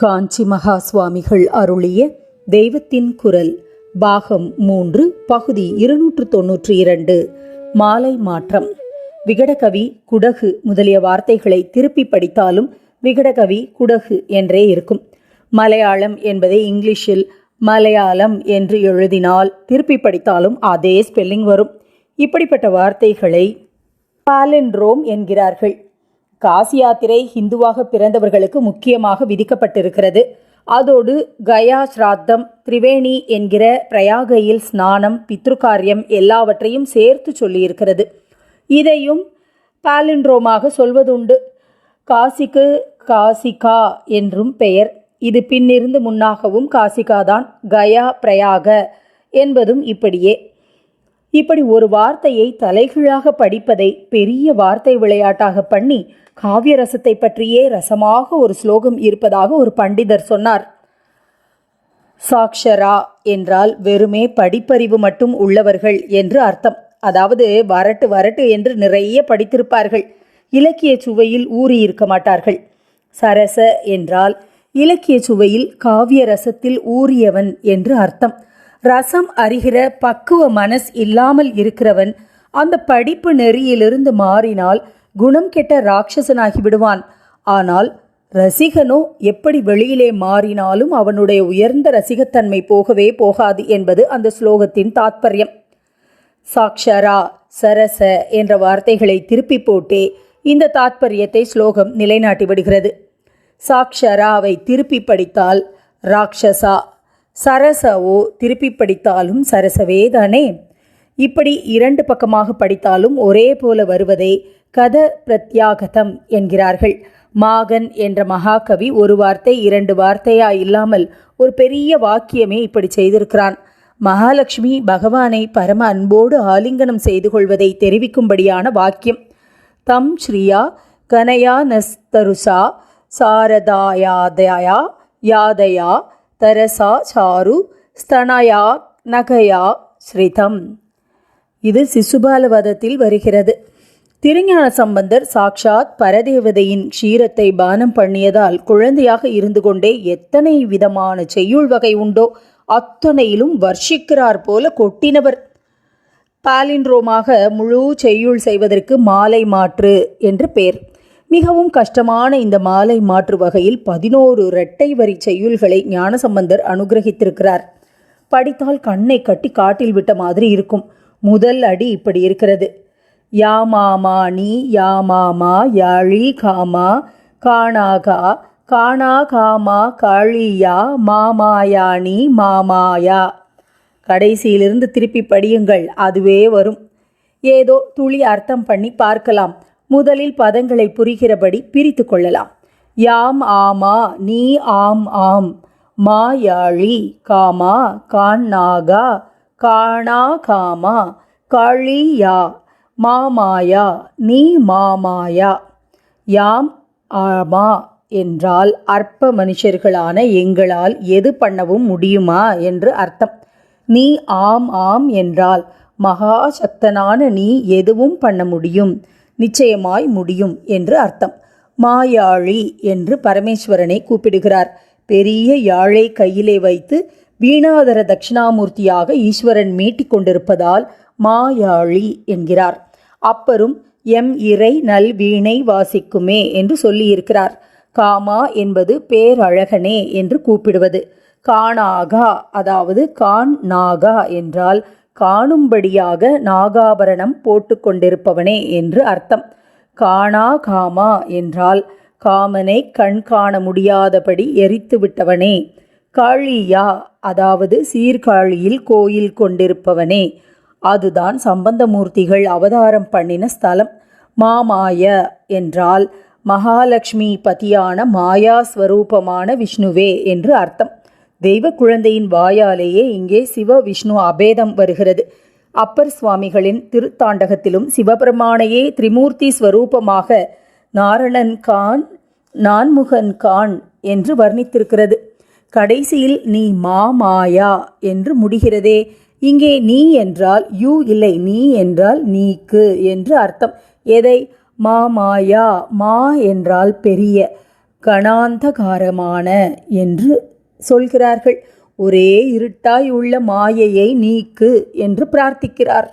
காஞ்சி மகா சுவாமிகள் அருளிய தெய்வத்தின் குரல் பாகம் மூன்று பகுதி இருநூற்று தொன்னூற்றி இரண்டு மாலை மாற்றம். விகடகவி குடகு முதலிய வார்த்தைகளை திருப்பி படித்தாலும் விகடகவி குடகு என்றே இருக்கும். மலையாளம் என்பதை இங்கிலீஷில் மலையாளம் என்று எழுதினால் திருப்பி படித்தாலும் அதே ஸ்பெல்லிங் வரும். இப்படிப்பட்ட வார்த்தைகளை பாலென்ரோம் என்கிறார்கள். காசி யாத்திரை ஹிந்துவாக பிறந்தவர்களுக்கு முக்கியமாக விதிக்கப்பட்டிருக்கிறது. அதோடு கயா ஸ்ராத்தம் திரிவேணி என்கிற பிரயாகையில் ஸ்நானம் பித்ருகாரியம் எல்லாவற்றையும் சேர்த்து சொல்லியிருக்கிறது. இதையும் பாலின்ட்ரோமாக சொல்வதுண்டு. காசிக்கு காசிகா என்றும் பெயர். இது பின்னிருந்து முன்னாகவும் காசிகாதான் கயா பிரயாக என்பதும் இப்படியே. இப்படி ஒரு வார்த்தையை தலைகீழாக படிப்பதை பெரிய வார்த்தை விளையாட்டாக பண்ணி காவிய ரசத்தை பற்றியே ரசமாக ஒரு ஸ்லோகம் இருப்பதாக ஒரு பண்டிதர் சொன்னார். சாக்ஷரா என்றால் வெறுமே படிப்பறிவு மட்டும் உள்ளவர்கள் என்று அர்த்தம். அதாவது வரட்டு வரட்டு என்று நிறைய படித்திருப்பார்கள். இலக்கிய சுவையில் ஊறி இருக்க மாட்டார்கள். சரச என்றால் இலக்கிய சுவையில் காவிய ரசத்தில் ஊறியவன் என்று அர்த்தம். ரசம் அறிகிற பக்குவ மனஸ் இல்லாமல் இருக்கிறவன் அந்த படிப்பு நெறியிலிருந்து மாறினால் குணம் கெட்ட ராட்சசனாகி விடுவான். ஆனால் ரசிகனோ எப்படி வெளியிலே மாறினாலும் அவனுடைய உயர்ந்த ரசிகத்தன்மை போகவே போகாது என்பது அந்த ஸ்லோகத்தின் தாத்பரியம். சாக்ஷரா சரச என்ற வார்த்தைகளை திருப்பி போட்டே இந்த தாத்பரியத்தை ஸ்லோகம் நிலைநாட்டி விடுகிறது. சாக்ஷராவை திருப்பி படித்தால் ராக்ஷசா சரசவோ திருப்பி படித்தாலும் சரசவே தானே? இப்படி இரண்டு பக்கமாக படித்தாலும் ஒரே போல வருவதை கத பிரத்யாகதம் என்கிறார்கள். மாகன் என்ற மகாகவி ஒரு வார்த்தை இரண்டு வார்த்தையா இல்லாமல் ஒரு பெரிய வாக்கியமே இப்படி செய்திருக்கிறான். மகாலட்சுமி பகவானை பரம அன்போடு ஆலிங்கனம் செய்து கொள்வதை தெரிவிக்கும்படியான வாக்கியம். தம் ஸ்ரீயா கனயா நஸ்தருசா சாரதாயாதயா யாதயா தரசா சாரு ஸ்தனயா நகயா ஸ்ரிதம். இது சிசுபாலவதத்தில் வருகிறது. திருஞான சம்பந்தர் சாக்ஷாத் பரதேவதையின் க்ஷீரத்தை பானம் பண்ணியதால் குழந்தையாக இருந்து கொண்டே எத்தனை விதமான செய்யுள் வகை உண்டோ அத்தனையிலும் வர்ஷிக்கிறார் போல கொட்டினவர். பாலின்ரோமாக முழு செய்யுள் செய்வதற்கு மாலை மாற்று என்று பெயர் மிகவும் கஷ்டமான இந்த மாலை மாற்று வகையில் பதினோரு இரட்டை வரி செய்யுள்களை ஞானசம்பந்தர் அனுகிரகித்திருக்கிறார். படித்தால் கண்ணை கட்டி காட்டில் விட்ட மாதிரி இருக்கும். முதல் அடி இப்படி இருக்கிறது. யா மாமா நீ யா மாமா யாழி காமா காணாகா காணா காமா காளியா நீ மாமாயா கடைசியிலிருந்து திருப்பி படியுங்கள். அதுவே வரும். ஏதோ துளி அர்த்தம் பண்ணி பார்க்கலாம். முதலில் பதங்களை புரிகிறபடி பிரித்து கொள்ளலாம். யாம் ஆமா நீ ஆம் ஆம். மாயாழி காமா காணாகா காணா காமா. காளியா மாமாயா நீ மாமாயா. யாம் ஆமா என்றால் அற்ப மனுஷர்களான எங்களால் எது பண்ணவும் முடியுமா என்று அர்த்தம். நீ ஆம் ஆம் என்றால் மகா சக்தனான நீ எதுவும் பண்ண முடியும். நிச்சயமாய் முடியும் என்று அர்த்தம். மாயாழி என்று பரமேஸ்வரனை கூப்பிடுகிறார். பெரிய யாழை கையிலே வைத்து வீணாதர தட்சிணாமூர்த்தியாக ஈஸ்வரன் மீட்டிக் கொண்டிருப்பதால் மாயாழி என்கிறார். அப்பரும் எம் இறை நல் வீணை வாசிக்குமே என்று சொல்லியிருக்கிறார். காமா என்பது பேரழகனே என்று கூப்பிடுவது. காணாகா அதாவது கான் நாகா என்றால் காணும்படியாக நாகாபரணம் போட்டுக்கொண்டிருப்பவனே என்று அர்த்தம். காணா காமா என்றால் காமனை கண் காண முடியாதபடி எரித்து விட்டவனே. காளியா அதாவது சீர்காழியில் கோயில் கொண்டிருப்பவனே. அதுதான் சம்பந்தமூர்த்திகள் அவதாரம் பண்ணின ஸ்தலம். மாமாய என்றால் மகாலட்சுமி பதியான மாயாஸ்வரூபமான விஷ்ணுவே என்று அர்த்தம். தெய்வ குழந்தையின் வாயாலேயே இங்கே சிவ விஷ்ணு அபேதம் வருகிறது. அப்பர் சுவாமிகளின் திருத்தாண்டகத்திலும் சிவபெருமானையே திரிமூர்த்தி ஸ்வரூபமாக நாரணன் கான் நான்முகன் கான் என்று வர்ணித்திருக்கிறது. கடைசியில் நீ மாமாயா என்று முடிகிறதே. இங்கே நீ என்றால் யூ இல்லை நீ என்றால் நீக்கு என்று அர்த்தம். எதை? மாமாயா மா என்றால் பெரிய கணாந்தகாரமான என்று சொல்கிறார்கள் ஒரே இருட்டாய் உள்ள மாயையை நீக்கு என்று பிரார்த்திக்கிறார்.